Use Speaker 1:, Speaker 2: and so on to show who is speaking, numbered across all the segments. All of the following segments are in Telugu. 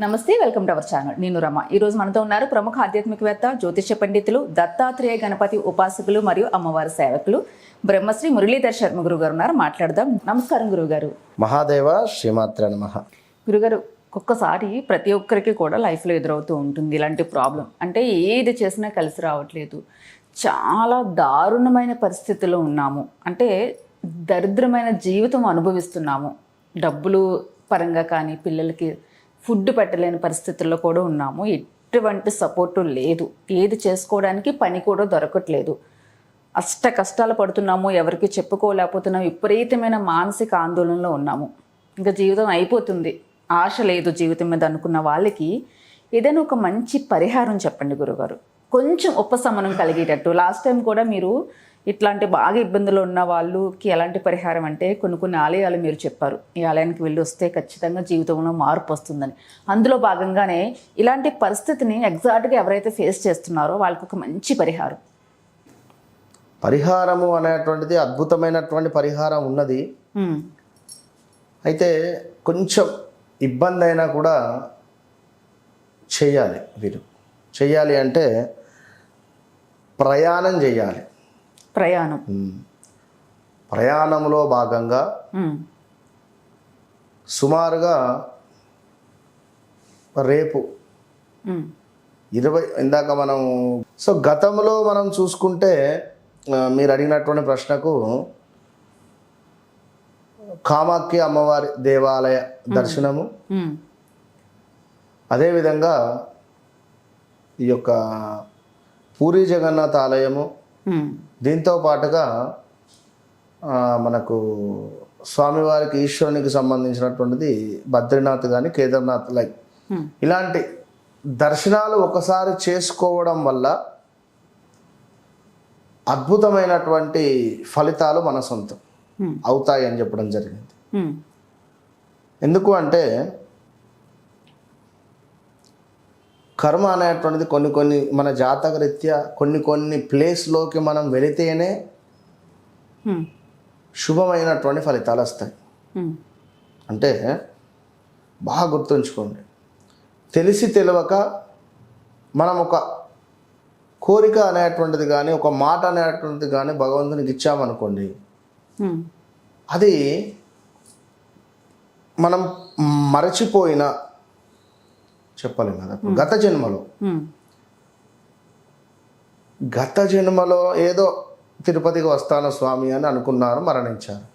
Speaker 1: నమస్తే వెల్కమ్ టు అవర్ ఛానల్. నేను రమ. ఈ రోజు మనతో ఉన్నారు ప్రముఖ ఆధ్యాత్మికవేత్త జ్యోతిష పండితులు దత్తాత్రేయ గణపతి ఉపాసకులు మరియు అమ్మవారి సేవకులు బ్రహ్మశ్రీ మురళీధర్ శర్మ గురువు గారు ఉన్నారు. మాట్లాడదాం. నమస్కారం గురుగారు.
Speaker 2: మహాదేవ శ్రీమాత్ర నమ.
Speaker 1: గురుగారు ఒక్కొక్కసారి ప్రతి ఒక్కరికి కూడా లైఫ్లో ఎదురవుతూ ఉంటుంది ఇలాంటి ప్రాబ్లం అంటే ఏది చేసినా కలిసి రావట్లేదు. చాలా దారుణమైన పరిస్థితుల్లో ఉన్నాము. అంటే దరిద్రమైన జీవితం అనుభవిస్తున్నాము. డబ్బులు పరంగా కానీ పిల్లలకి ఫుడ్ పెట్టలేని పరిస్థితుల్లో కూడా ఉన్నాము. ఎటువంటి సపోర్టు లేదు. ఏది చేసుకోవడానికి పని కూడా దొరకట్లేదు. అష్ట కష్టాలు పడుతున్నాము. ఎవరికి చెప్పుకోలేకపోతున్నాము విపరీతమైన మానసిక ఆందోళనలో ఉన్నాము. ఇంకా జీవితం అయిపోతుంది. ఆశ లేదు జీవితం మీద అనుకున్న వాళ్ళకి. ఏదైనా ఒక మంచి పరిహారం చెప్పండి గురుగారు. కొంచెం ఉపశమనం కలిగేటట్టు. లాస్ట్ టైం కూడా మీరు ఇట్లాంటి బాగా ఇబ్బందులు ఉన్న వాళ్ళకి ఎలాంటి పరిహారం అంటే కొన్ని కొన్ని ఆలయాలు మీరు చెప్పారు. ఈ ఆలయానికి వెళ్ళి వస్తే ఖచ్చితంగా జీవితంలో మార్పు వస్తుందని. అందులో భాగంగానే ఇలాంటి పరిస్థితిని ఎగ్జాక్ట్గా ఎవరైతే ఫేస్ చేస్తున్నారో వాళ్ళకి ఒక మంచి పరిహారం.
Speaker 2: పరిహారము అనేటువంటిది అద్భుతమైనటువంటి పరిహారం ఉన్నది. అయితే కొంచెం ఇబ్బంది అయినా కూడా చేయాలి వీరు. చేయాలి అంటే ప్రయాణం చేయాలి.
Speaker 1: ప్రయాణం.
Speaker 2: ప్రయాణంలో భాగంగా సుమారుగా రేపు ఇరవై ఇందాక మనం సో గతంలో మనం చూసుకుంటే మీరు అడిగినటువంటి ప్రశ్నకు కామాఖ్య అమ్మవారి దేవాలయ దర్శనము అదేవిధంగా ఈ యొక్క పూరి జగన్నాథ్ ఆలయము దీంతో పాటుగా మనకు స్వామివారికి ఈశ్వరునికి సంబంధించినటువంటిది బద్రీనాథ్ కానీ కేదార్నాథ్ లైక్ ఇలాంటి దర్శనాలు ఒకసారి చేసుకోవడం వల్ల అద్భుతమైనటువంటి ఫలితాలు మన సొంతం. అవుతాయి అని చెప్పడం జరిగింది. ఎందుకు అంటే కర్మ అనేటువంటిది కొన్ని కొన్ని మన జాతక రీత్యా కొన్ని కొన్ని ప్లేస్లోకి మనం వెళితేనే శుభమైనటువంటి ఫలితాలు వస్తాయి. అంటే బాగా గుర్తుంచుకోండి. తెలిసి తెలియక మనం ఒక కోరిక అనేటువంటిది కానీ ఒక మాట అనేటువంటిది కానీ భగవంతునికి ఇచ్చామనుకోండి అది మనం మరచిపోయిన చెప్పలేం కదా గత జన్మలో. గత జన్మలో ఏదో తిరుపతికి వస్తాను స్వామి అని అనుకున్నారు మరణించారు.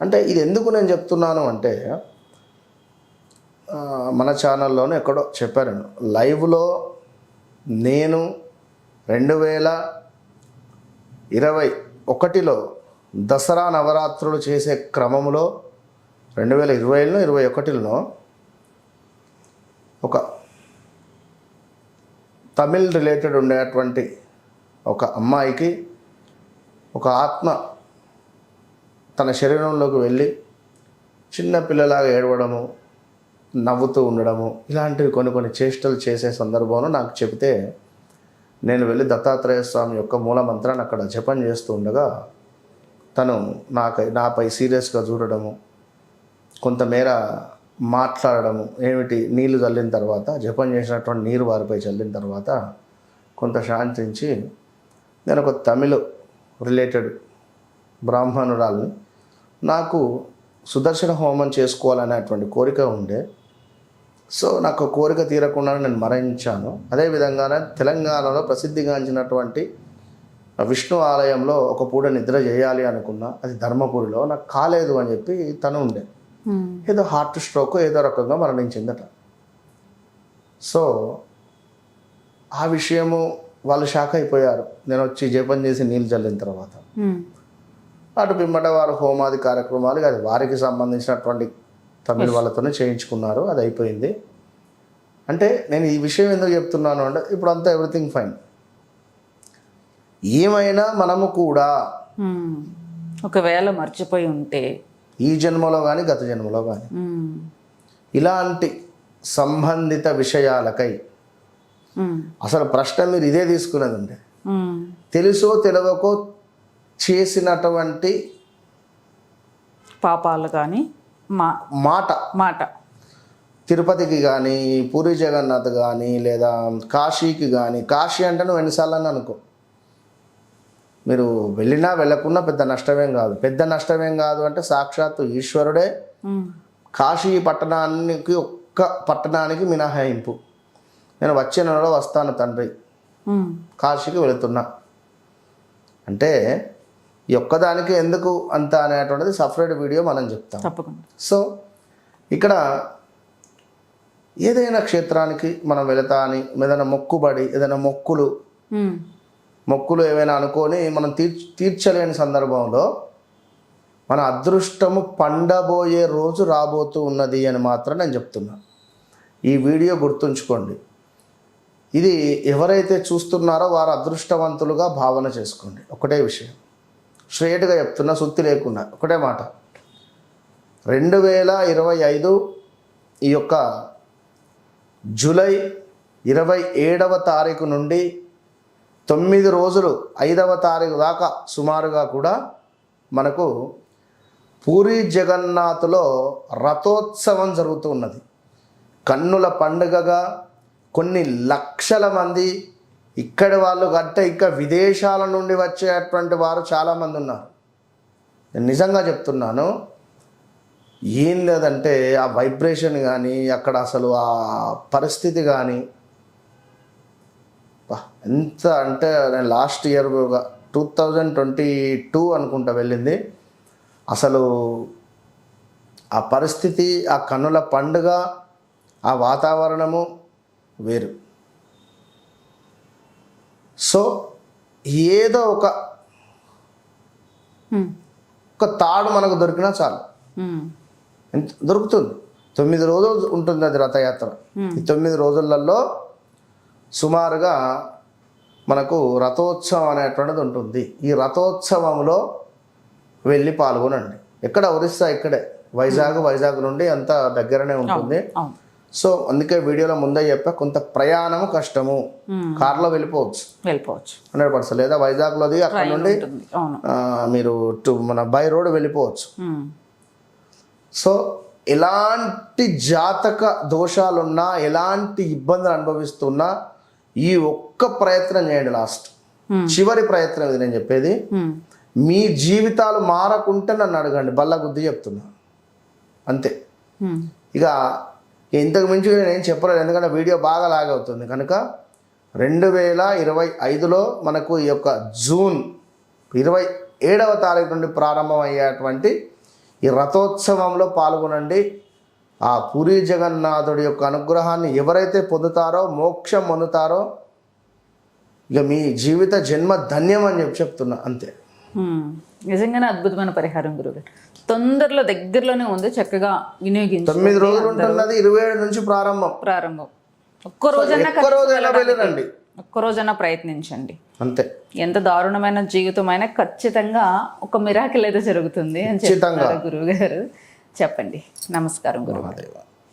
Speaker 2: అంటే ఇది ఎందుకు నేను చెప్తున్నాను అంటే మన ఛానల్లోనే ఎక్కడో చెప్పాను లైవ్లో నేను రెండు వేల ఇరవై ఒకటిలో దసరా నవరాత్రులు చేసే క్రమంలో రెండు వేల ఇరవైలో ఇరవై ఒకటిలో ఒక తమిళ్ రిలేటెడ్ ఉండేటువంటి ఒక అమ్మాయికి ఒక ఆత్మ తన శరీరంలోకి వెళ్ళి చిన్న పిల్లలాగా ఏడవడము నవ్వుతూ ఉండడము ఇలాంటివి కొన్ని కొన్ని చేష్టలు చేసే సందర్భంలో నాకు చెబితే నేను వెళ్ళి దత్తాత్రేయ స్వామి యొక్క మూలమంత్రాన్ని అక్కడ జపం చేస్తూ ఉండగా తను నాకై నాపై సీరియస్గా చూడడము కొంతమేర మాట్లాడడము ఏమిటి? నీళ్ళు చల్లిన తర్వాత జపం చేసినటువంటి నీరు వారిపై చల్లిన తర్వాత కొంత శాంతించి నేను ఒక తమిళ రిలేటెడ్ బ్రాహ్మణురాల్ని నాకు సుదర్శన హోమం చేసుకోవాలనేటువంటి కోరిక ఉండే. సో నాకు కోరిక తీరకుండా నేను మరణించాను. అదేవిధంగానే తెలంగాణలో ప్రసిద్ధిగాంచినటువంటి విష్ణు ఆలయంలో ఒక పూట నిద్ర చేయాలి అనుకున్నా. అది ధర్మపురిలో. నాకు కాలేదు అని చెప్పి తను ఉండే. ఏదో హార్ట్ స్ట్రోక్ ఏదో రకంగా మరణించిందట. సో ఆ విషయము వాళ్ళు షాక్ అయిపోయారు. నేను వచ్చి జపం చేసి నీళ్ళు చల్లిన తర్వాత.
Speaker 1: ఉమ్,
Speaker 2: అటు పిమ్మట వారు హోమాది కార్యక్రమాలు అది వారికి సంబంధించినటువంటి తమిళ వాళ్ళతోనే చేయించుకున్నారు అది అయిపోయింది. అంటే నేను ఈ విషయం ఎందుకు చెప్తున్నాను అంటే ఇప్పుడు అంతా ఎవ్రీథింగ్ ఫైన్ ఏమైనా మనము కూడా
Speaker 1: ఉమ్. ఒకవేళ మర్చిపోయి ఉంటే
Speaker 2: ఈ జన్మలో కానీ గత జన్మలో కానీ ఇలాంటి సంబంధిత విషయాలకై అసలు ప్రశ్న మీరు ఇదే తీసుకున్నది ఉండే తెలుసో తెలియకో చేసినటువంటి
Speaker 1: పాపాలు కానీ మా
Speaker 2: మాట.
Speaker 1: మాట.
Speaker 2: తిరుపతికి కానీ పూరి జగన్నాథ్ కానీ లేదా కాశీకి కానీ కాశీ అంటే నువ్వు ఎన్నిసార్లు అని అనుకో. మీరు వెళ్ళినా వెళ్ళకున్నా పెద్ద నష్టమేం కాదు. పెద్ద నష్టమేం కాదు అంటే సాక్షాత్తు ఈశ్వరుడే కాశీ పట్టణానికి ఒక్క పట్టణానికి మినహాయింపు. నేను వచ్చే నెలలో వస్తాను తండ్రి. కాశీకి వెళుతున్నా. అంటే ఈ ఒక్కదానికి ఎందుకు అంత అనేటువంటిది సపరేట్ వీడియో మనం చెప్తాం.
Speaker 1: తప్పకుండా.
Speaker 2: సో ఇక్కడ ఏదైనా క్షేత్రానికి మనం వెళతా అని ఏదైనా మొక్కుబడి ఏదైనా మొక్కులు మొక్కులు ఏవైనా అనుకొని మనం తీర్చ తీర్చలేని సందర్భంలో మన అదృష్టము పండబోయే రోజు రాబోతూ ఉన్నది అని మాత్రం నేను చెప్తున్నాను ఈ వీడియో గుర్తుంచుకోండి. ఇది ఎవరైతే చూస్తున్నారో వారు అదృష్టవంతులుగా భావన చేసుకోండి. ఒకటే విషయం. స్ట్రేట్గా చెప్తున్నా సుత్తి లేకుండా. ఒకటే మాట. రెండు వేల ఇరవై ఐదు ఈ యొక్క జూలై ఇరవై ఏడవ తారీఖు నుండి తొమ్మిది రోజులు ఐదవ తారీఖు దాకా సుమారుగా కూడా మనకు పూరి జగన్నాథ్లో రథోత్సవం జరుగుతూ ఉన్నది. కన్నుల పండుగగా కొన్ని లక్షల మంది ఇక్కడి వాళ్ళు గట్ట ఇంకా విదేశాల నుండి వచ్చేటువంటి వారు చాలామంది ఉన్నారు. నేను నిజంగా చెప్తున్నాను ఏం లేదంటే ఆ వైబ్రేషన్ కానీ అక్కడ అసలు ఆ పరిస్థితి కానీ ఎంత అంటే నేను last year two thousand twenty two అనుకుంటా వెళ్ళింది. అసలు ఆ పరిస్థితి ఆ కన్నుల పండుగ ఆ వాతావరణము వేరు. సో ఏదో ఒక ఒక తాడు మనకు దొరికినా చాలు. దొరుకుతుంది? తొమ్మిది రోజులు ఉంటుంది అది రథయాత్ర. ఈ తొమ్మిది రోజులలో సుమారుగా మనకు రథోత్సవం అనేటువంటిది ఉంటుంది. ఈ రథోత్సవంలో వెళ్ళి పాల్గొనండి. ఎక్కడ? ఒరిస్సా ఇక్కడే. వైజాగ్ వైజాగ్ నుండి అంత దగ్గరనే ఉంటుంది. సో అందుకే వీడియోలో ముందే చెప్పా కొంత ప్రయాణము కష్టము. కార్లో వెళ్ళిపోవచ్చు.
Speaker 1: వెళ్ళిపోవచ్చు.
Speaker 2: Hundred percent. లేదా వైజాగ్లోది అక్కడ నుండి మీరు మన బై రోడ్ వెళ్ళిపోవచ్చు. సో ఎలాంటి జాతక దోషాలున్నా ఎలాంటి ఇబ్బందులు అనుభవిస్తున్నా ఈ ఒక్క ప్రయత్నం చేయండి లాస్ట్.
Speaker 1: Hmm.
Speaker 2: చివరి ప్రయత్నం ఇది నేను చెప్పేది.
Speaker 1: ఉమ్,
Speaker 2: మీ జీవితాలు మారకుంటే నన్ను అడగండి. బల్ల గుద్ది చెప్తున్నా. అంతే.
Speaker 1: ఉమ్,
Speaker 2: ఇక ఇంతకు మించి నేను ఏం చెప్పలేదు. ఎందుకంటే వీడియో బాగా లాగ్ అవుతుంది. కనుక రెండు వేల ఇరవై ఐదులో మనకు ఈ యొక్క జూన్ ఇరవై ఏడవ తారీఖు నుండి ప్రారంభమయ్యేటువంటి ఈ రథోత్సవంలో పాల్గొనండి. ఆ పూరి జగన్నాథుడి యొక్క అనుగ్రహాన్ని ఎవరైతే పొందుతారో మోక్షం పొందుతారో ఇక మీ జీవిత జన్మ ధన్యం అని చెప్పి చెప్తున్నా అంతే.
Speaker 1: నిజంగానే అద్భుతమైన పరిహారం గురుగారు తొందరలో దగ్గరలోనే ఉంది చక్కగా వినియోగించు
Speaker 2: తొమ్మిది రోజులు ఉంటున్నది ఇరవై ఏడు నుంచి ప్రారంభం.
Speaker 1: ప్రారంభం. ఒక్క రోజన్నా
Speaker 2: ఎక్కువ రోజు ఎలా వెళ్ళరండి
Speaker 1: ఒక్క రోజన్నా ప్రయత్నించండి.
Speaker 2: అంతే.
Speaker 1: ఎంత దారుణమైన జీవితం అయినా ఖచ్చితంగా ఒక మిరాకిల్ అయితే జరుగుతుంది అని చెప్తున్నారు గురువు గారు చెప్పండి. నమస్కారం గురువు